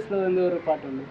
வாய்ஸில் வந்து ஒரு பாட்டு ஒன்று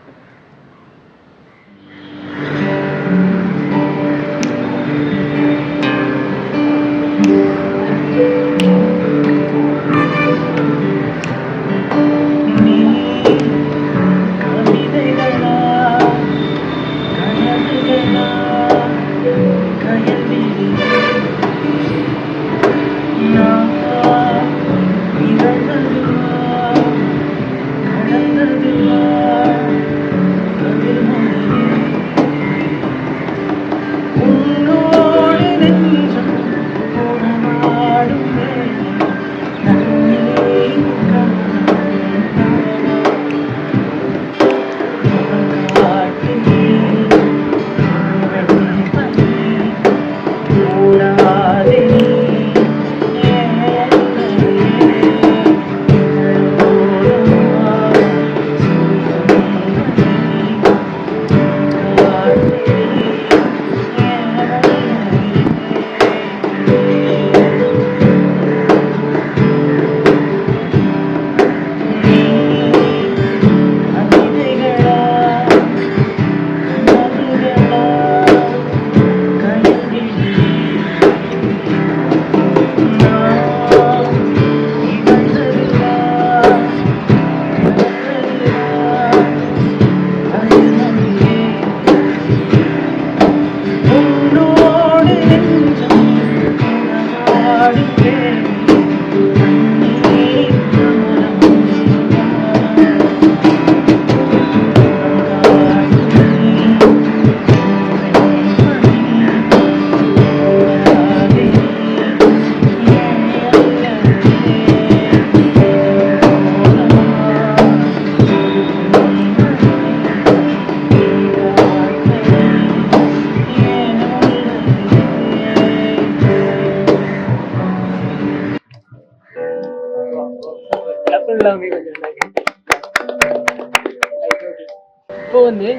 இப்போ வந்து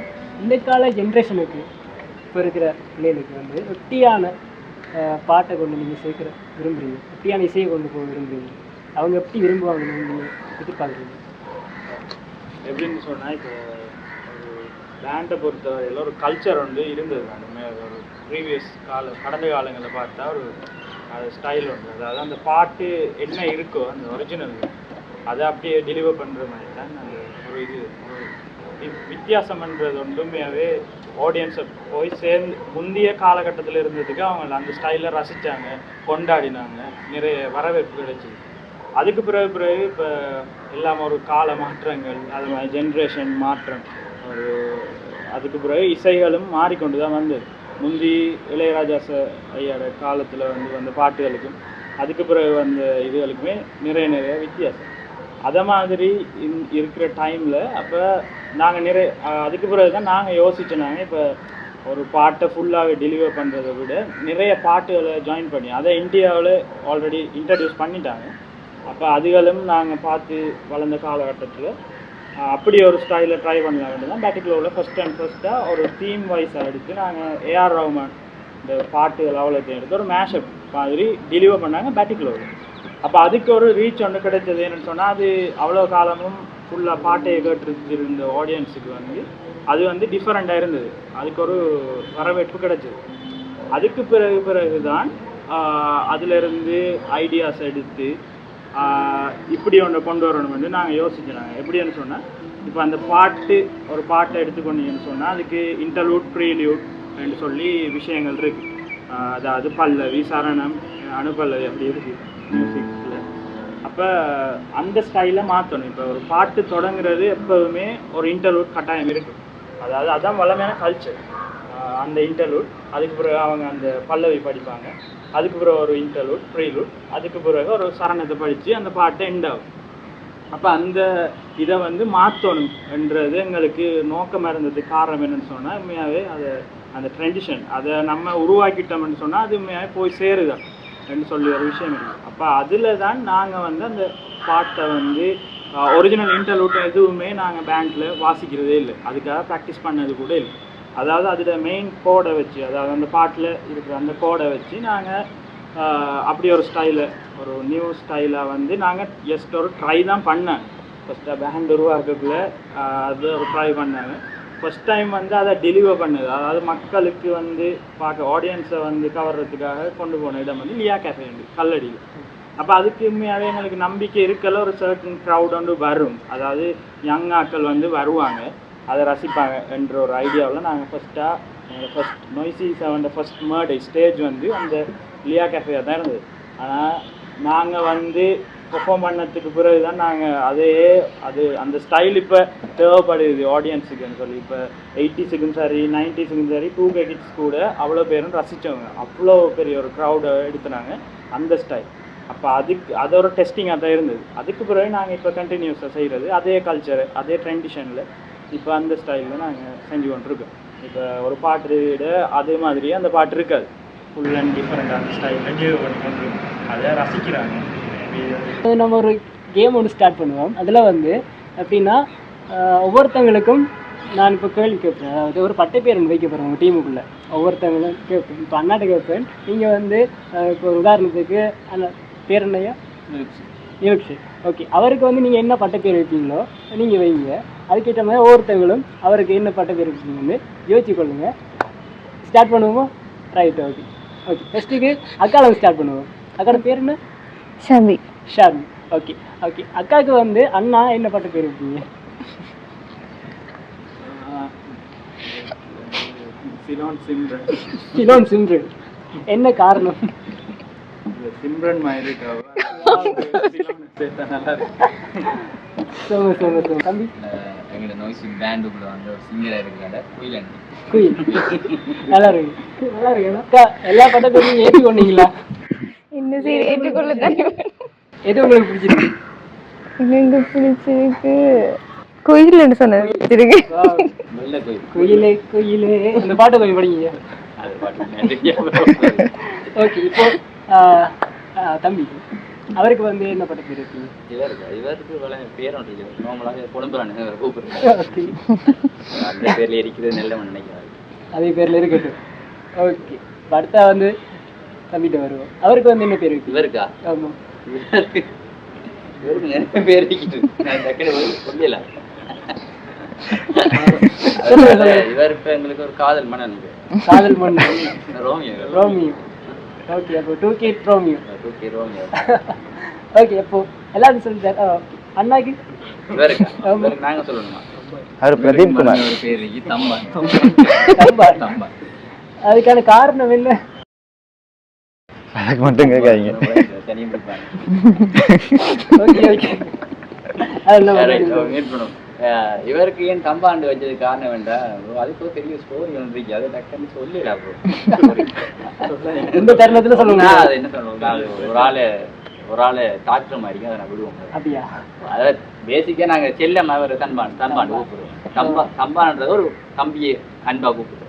இந்த கால ஜென்ரேஷனுக்கு இப்போ இருக்கிற பிள்ளைகளுக்கு வந்து ஒட்டியான பாட்டை கொண்டு நீங்கள் சேர்க்குற விரும்புகிறீங்க ஒட்டியான இசையை கொண்டு போக விரும்புகிறீங்க அவங்க எப்படி விரும்புவாங்கன்னு நீங்கள் எதிர்பார்க்குறீங்க? எப்படின்னு சொன்னால் இப்போ ஒரு பேண்டை பொறுத்தவரையில் ஒரு கல்ச்சர் வந்து இருந்தது. அந்த ஒரு ப்ரீவியஸ் கால கடந்த காலங்களில் பார்த்தா ஒரு அது ஸ்டைல் ஒன்று. அதாவது அந்த பாட்டு என்ன இருக்கோ அந்த ஒரிஜினல் அதை அப்படியே டெலிவர் பண்ணுற மாதிரி தான் அந்த ஒரு இது. ஒரு வித்தியாசம்ன்றது ஒன்றுமையாகவே ஆடியன்ஸை போய் சேர்ந்து முந்தைய காலகட்டத்தில் இருந்ததுக்கு அவங்க அந்த ஸ்டைலில் ரசித்தாங்க கொண்டாடினாங்க நிறைய வரவேற்பு கிடைச்சிது அதுக்கு பிறகு பிறகு இப்போ எல்லாம் ஒரு கால மாற்றங்கள் அது மாதிரி ஜென்ரேஷன் மாற்றம் ஒரு அதுக்கு பிறகு இசைகளும் மாறிக்கொண்டு தான் வந்தது. முந்தி இளையராஜா ஐயோட காலத்தில் வந்து வந்த பாட்டுகளுக்கும் அதுக்கு பிறகு வந்த இதுகளுக்குமே நிறைய நிறைய வித்தியாசம். அதை மாதிரி இன் இருக்கிற டைமில் அப்போ நாங்கள் நிறைய அதுக்கு பிறகு தான் நாங்கள் யோசிச்சோம் நாங்கள் இப்போ ஒரு பாட்டை ஃபுல்லாகவே டெலிவர் பண்ணுறதை விட நிறைய பாட்டுகளை ஜாயின் பண்ணி அதை இந்தியாவில் ஆல்ரெடி இன்ட்ரடியூஸ் பண்ணிட்டாங்க. அப்போ அதுகளும் நாங்கள் பார்த்து வளர்ந்த காலகட்டத்தில் அப்படி ஒரு ஸ்டைலில் ட்ரை பண்ணலாம் தான் பேட்டிக்லோவில் ஃபஸ்ட் அண்ட் ஃபஸ்ட்டாக ஒரு தீம் வைஸாக எடுத்து நாங்கள் ஏஆர் ரஹ்மான் இந்த பாட்டுகள் அவ்வளோத்தையும் எடுத்து ஒரு மேஷப் மாதிரி டெலிவர் பண்ணாங்க பேட்டிக்லோவில் அப்போ அதுக்கு ஒரு ரீச் ஒன்று கிடைச்சது என்னன்னு சொன்னால் அது அவ்வளோ காலமும் ஃபுல்லாக பாட்டை கேட்டு இருந்த ஆடியன்ஸுக்கு வந்து அது வந்து டிஃப்ரெண்ட்டாக இருந்தது. அதுக்கு ஒரு வரவேற்பு கிடைச்சது. அதுக்கு பிறகு பிறகு தான் அதிலிருந்து ஐடியாஸ் எடுத்து இப்படி ஒன்று கொண்டு வரணும்னு வந்து நாங்கள் யோசிக்கிறாங்க எப்படின்னு சொன்னால் இப்போ அந்த பாட்டு ஒரு பாட்டை எடுத்துக்கொண்டீங்கன்னு சொன்னால் அதுக்கு இன்டர்லூட் ப்ரீலியூட் என்று சொல்லி விஷயங்கள் இருக்குது அதாவது பல்லவி சரணம் அனுபல்லவி அப்படி இருக்குது மியூசிக் அப்போ அந்த ஸ்டைலை மாற்றணும் இப்போ ஒரு பாட்டு தொடங்குறது எப்போவுமே ஒரு இன்டர்லூட் கட்டாயம் இருக்கு. அதாவது அதுதான் வளமையான கல்ச்சர் அந்த இன்டர்லூட் அதுக்கு பிறகு அவங்க அந்த பல்லவி படிப்பாங்க. அதுக்கு பிறகு ஒரு இன்டர்லூட் ப்ரீலூட் அதுக்கு பிறகு ஒரு சரணத்தை படித்து அந்த பாட்டை எண்ட் ஆகும். அப்போ அந்த இதை வந்து மாற்றணும் என்றது எங்களுக்கு நோக்கமாக இருந்ததுக்கு காரணம் என்னன்னு சொன்னால் உண்மையாகவே அதை அந்த ட்ரெடிஷன் அதை நம்ம உருவாக்கிட்டோம்னு சொன்னால் அது உண்மையாகவே போய் சேருதான் என்று சொல்லி ஒரு விஷயம் இருக்கு. அப்போ அதில் தான் நாங்கள் வந்து அந்த பாட்டை வந்து ஒரிஜினல் இன்டர்லூட் எதுவுமே நாங்கள் பேண்டில் வாசிக்கிறதே இல்லை. அதுக்காக ப்ராக்டிஸ் பண்ணது கூட இல்லை. அதாவது அதில் மெயின் கோடை வச்சு அதாவது அந்த பாட்டில் இருக்கிற அந்த கோடை வச்சு நாங்கள் அப்படி ஒரு ஸ்டைலை ஒரு நியூ ஸ்டைலை வந்து நாங்கள் ஜஸ்ட் ஒரு ட்ரை தான் பண்ணேன். ஃபஸ்ட்டு பேண்ட் உருவாக்கக்குள்ள அது ஒரு ட்ரை பண்ணாங்க ஃபஸ்ட் டைம் வந்து அதை டெலிவர் பண்ணுது. அதாவது மக்களுக்கு வந்து பார்க்க ஆடியன்ஸை வந்து கவர்றதுக்காக கொண்டு போன இடம் வந்து லியா கேஃபே உண்டு கல்லடியில். அப்போ அதுக்கு உண்மையாகவே எங்களுக்கு நம்பிக்கை இருக்கல ஒரு சர்டன் க்ரௌட் வந்து வரும். அதாவது யங் ஆக்கள் வந்து வருவாங்க. அதை ரசிப்பாங்க என்ற ஒரு ஐடியாவில் நாங்கள் ஃபஸ்ட்டாக ஃபஸ்ட் நொய்சி செவன் ஃபஸ்ட் மேர்டே ஸ்டேஜ் வந்து அந்த லியா கேஃபே தான் இருந்தது. ஆனால் நாங்கள் வந்து பெர்ஃபார்ம் பண்ணதுக்கு பிறகு தான் நாங்கள் அதையே அது அந்த ஸ்டைல் இப்போ தேவைப்படுது ஆடியன்ஸுக்குன்னு சொல்லி. இப்போ எயிட்டிஸுக்கும் சரி நைன்டிஸுக்கும் சரி டூ கே கிட்ஸ் கூட அவ்வளோ பேரும் ரசித்தவங்க அவ்வளோ பெரிய ஒரு க்ரௌடை எடுத்துனாங்க அந்த ஸ்டைல் அப்போ அதுக்கு அதோட டெஸ்டிங்காக தான் இருந்தது. அதுக்கு பிறகு நாங்கள் இப்போ கண்டினியூஸாக செய்கிறது அதே கல்ச்சர் அதே ட்ரெடிஷனில் இப்போ அந்த ஸ்டைலில் நாங்கள் செஞ்சு கொண்டிருக்கோம். இப்போ ஒரு பாட்டு விட அதே மாதிரியே அந்த பாட்டு இருக்காது. ஃபுல் அண்ட் டிஃப்ரெண்ட் அந்த ஸ்டைலில் டேவ் பண்ணி கொண்டிருக்கோம். அதை ரசிக்கிறாங்க. நம்ம ஒரு கேம் ஒன்று ஸ்டார்ட் பண்ணுவோம். அதில் வந்து எப்படின்னா ஆஹ், ஒவ்வொருத்தங்களுக்கும் நான் இப்போ கேள்வி கேட்பேன். அதாவது ஒரு பட்டை பேர் வைக்க போகிறேன் உங்கள் டீமுக்குள்ளே ஒவ்வொருத்தங்களும் கேட்பேன். இப்போ அண்ணாட்ட கேட்பேன். நீங்கள் வந்து இப்போ உதாரணத்துக்கு அண்ணா பேர் என்னையா நியூட்ஸு ஓகே அவருக்கு வந்து நீங்கள் என்ன பட்ட பேர் வைப்பீங்களோ நீங்கள் வைங்க. அதுக்கேற்ற மாதிரி ஒவ்வொருத்தங்களும் அவருக்கு என்ன பட்ட பேர் வைப்பீங்கன்னு யோசிச்சு கொள்ளுங்க. ஸ்டார்ட் பண்ணுவோமா? ரைட் ஓகே ஓகே ஃபஸ்ட்டுக்கு அக்கால ஸ்டார்ட் பண்ணுவோம். அக்காவோட பேர் என்ன? ஷாமி. Sharmi okay okay. அக்காவுக்கு வந்து அண்ணா என்ன பட்ட பேர் சிலோன் சிம்ரன். சிம்ரன். என்ன காரணம்? இந்த சிம்ரன் சொல்லுங்க சொல்லுங்க சொல்லுங்க. தம்பி? எங்களோட நோய்ஸ் பேண்டுக்குள்ள வந்து ஒரு சிங்கராக இருக்கிறாங்க. குயிலண்டி குயில். நல்லா இருக்கு. நல்லா இருக்கு. எல்லா நீங்க ஏற்றி கொண்டீங்களா? இந்த சீரி ஏற்றுக்கொள்ள எது உங்களுக்கு பிடிச்சிருக்கு? எனக்கு பிடிச்சிருக்கு? கோயில்னு சொன்னது பிடிச்சிருக்கு. கோயில். குயிலே இந்த பாட்டை கொஞ்சம் படிங்க. அது பாட்டு நிறைய ஓகே இப்போ ஆஹ், ஆஹ், தம்பி அவருக்கு வந்து என்ன பட்ட பேர் வைப்பீங்க இவருக்கு இவருக்கு பேர் ஒன்று நார்மலாக குழம்புறானு கூப்பிடுறேன் அந்த பேர்ல இருக்கிறது நல்ல நினைக்கிறாரு. அதே பேர்ல இருக்கட்டும். ஓகே அடுத்தா வந்து தம்பிட்ட வருவோம் அவருக்கு வந்து என்ன பேர் வைப்பீங்க? இவருக்கா? ஆமா. இவருக்கு இவருக்கு நிறைய பேர் நான் டக்குனு சொல்லல. சொல்லுங்க. இவர் இப்ப எங்களுக்கு ஒரு காதல் மன்னன் காதல் மண்ணு ரோமியோ ரோமியோ. ஓகே அப்போ two K Romeo. Okay Romeo. Okay அப்போ எல்லாரும் சொல்லிட்டார். அண்ணாக்கு? நாங்க சொல்லணுமா? அவர் பிரதீப் குமார். ஒரு பேர் இருக்கு தம்பான். தம்பான். தம்பான். அதுக்கான காரணம் என்ன? அதுக்கு மட்டும் கேட்காதீங்க இவருக்கு ஏன் தம்பாண்டு வச்சது காரணம் வேண்டா அதுக்கு பெரிய ஸ்டோரி ஒன்று இருக்கு அதை டக்குன்னு சொல்லிடா bro. இந்த தருணத்துல சொல்ல முடியாது அதை என்ன சொல்லுவோம் ஒரு ஆளை ஒரு ஆளை தாக்குற மாதிரி அதை நான் விடுவோம் அப்படியா? அதாவது பேசிக்கா நாங்க செல்லம் அவர் தன்பான் தன்பான் கூப்பிடுவோம் தம்பா தம்பான்ன்றது ஒரு தம்பியை அன்பா கூப்பிடுவோம்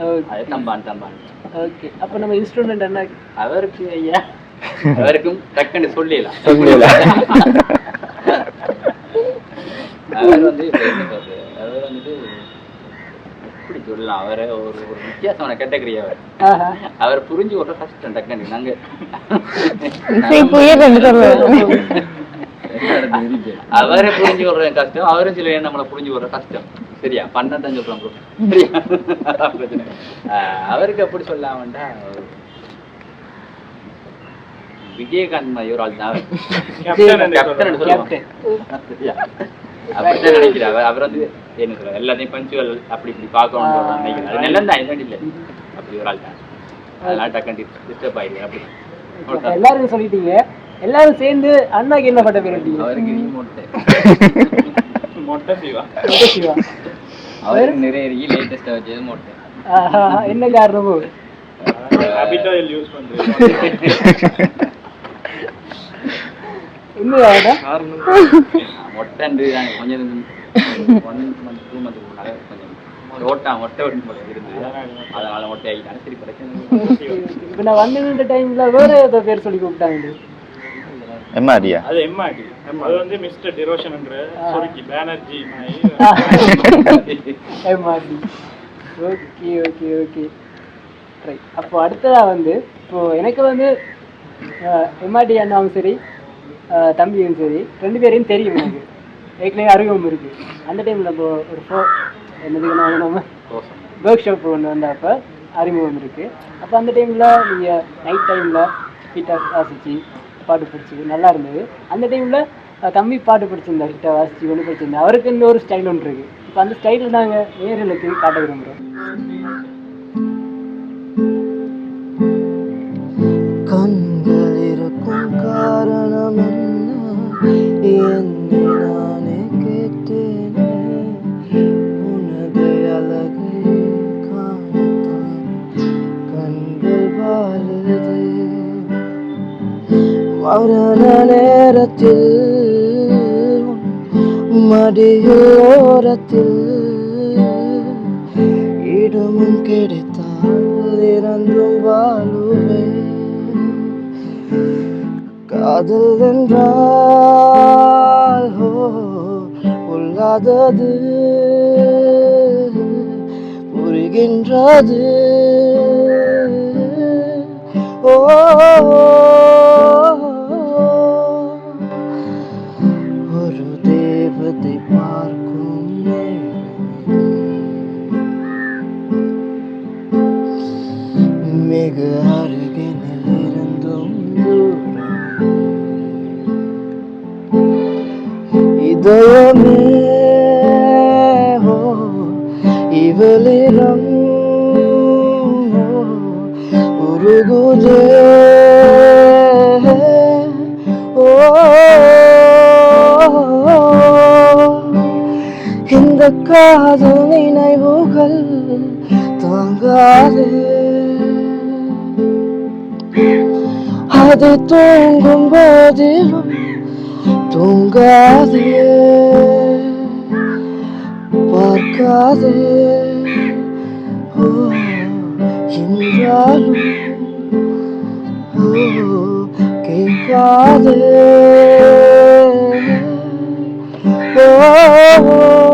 அது தம்பான் தம்பான். ஓகே அப்போ நம்ம இன்ஸ்ட்ருமெண்ட் என்ன? அவருக்கு ஐயா அவருக்கும் டக்குன்னு சொல்லிடலாம். அவர் வந்து இப்ப என்ன சொல்றது? அவர் வந்துட்டு எப்படி சொல்லலாம்? அவரை ஒரு ஒரு வித்தியாசமான கேட்டகரி அவர். அவர் புரிஞ்சு கொள்ள கஷ்டம் டக்குன்னு. நாங்க அவரை புரிஞ்சு கஷ்டம். அவரும் சில நம்மளை புரிஞ்சு கொள்ற கஷ்டம். சரியா? பண்ணதான் சொல்றோம் bro. சரியா? பிரச்சனை. அவருக்கு அப்படி சொல்லாமண்டா விஜயகாந்த் மாதிரி ஒரு ஆள் தான். கேப்டன் சொல்லுவாங்க. அப்படித்தான் நினைக்கிறார். அவர் அவர் வந்து என்ன சொல்ற எல்லாத்தையும் பஞ்சுவல் அப்படி இப்படி பார்க்கணும் நினைக்கிறார். நல்லது தான் இல்லை இல்லை? அப்படி ஒரு ஆள் தான். அதனால டக்குன்னு டிஸ்டர்ப் ஆயிடுது. அப்படி. அப்ப எல்லாரும் சொல்லிட்டீங்க. எல்லாரும் சேர்ந்து அண்ணாக்கு என்ன பட்ட பேர் அவருக்கு remote. மொட்டை சிவா ஓகே, சிவா அவருக்கு நிறைய லேட்டஸ்டா வச்சது மோட்டை. ஆஹா, என்ன காரணமோ ஹேபிட் ஆயில் யூஸ் பண்றேன் இன்னும் வேண்டாம் மொட்டைண்டு நாங்கள் கொஞ்சம் ஒன் மந்த் டூ மந்த் கொஞ்சம் ஓட்டா மொட்டை போல அதனால மொட்டை சரி பிரச்சனை இப்போ நான் வந்து டைம்ல வேற ஏதோ பேர் சொல்லி கூப்பிட்டாங்க எம்ஆரியா அது எம்ஆடி அது வந்து மிஸ்டர் டிரோஷன் என்ற சொருக்கி Banerjee okay okay okay. Right அப்போ அடுத்ததா வந்து இப்போ எனக்கு வந்து எம்ஆர்டி அண்ணாவும் சரி தம்பியும் சரி ரெண்டு பேரையும் தெரியும் எனக்கு. ஏற்கனவே அறிமுகம் இருக்குது அந்த டைமில் நம்ம ஒரு ஃபோ என்னதுக்கு நம்ம ஒர்க் ஷாப் ஒன்று வந்தப்போ அறிமுகம் இருக்குது அப்போ அந்த டைமில் நீங்கள் நைட் டைமில் ஹிட்டாக வாசிச்சு பாட்டு பிடிச்சிது நல்லா இருந்தது. அந்த டைமில் தம்பி பாட்டு பிடிச்சிருந்தார் கிட்ட வாசிச்சு ஒன்று பிடிச்சிருந்தேன் அவருக்கு இன்னொரு ஸ்டைல் ஒன்று இருக்குது இப்போ அந்த ஸ்டைலில் நாங்கள் நேர்களுக்கு காட்ட விரும்புகிறோம் மரண நேரத்தில் உன் மடியோரத்தில் இடமும் கிடைத்தால் இறந்தும் வாழுவேன் காதல் என்றால் ஓ பொல்லாதது புரிகின்றது ஓ இதயமே ஓ இவளிடம் உருகுதே ஓ இந்த காதல் நினைவுகள் தாங்காதே அது தூங்கும் போதிலும் Tunggaze Parkaze Oh Hindalu Oh Keikaze Oh, oh, oh.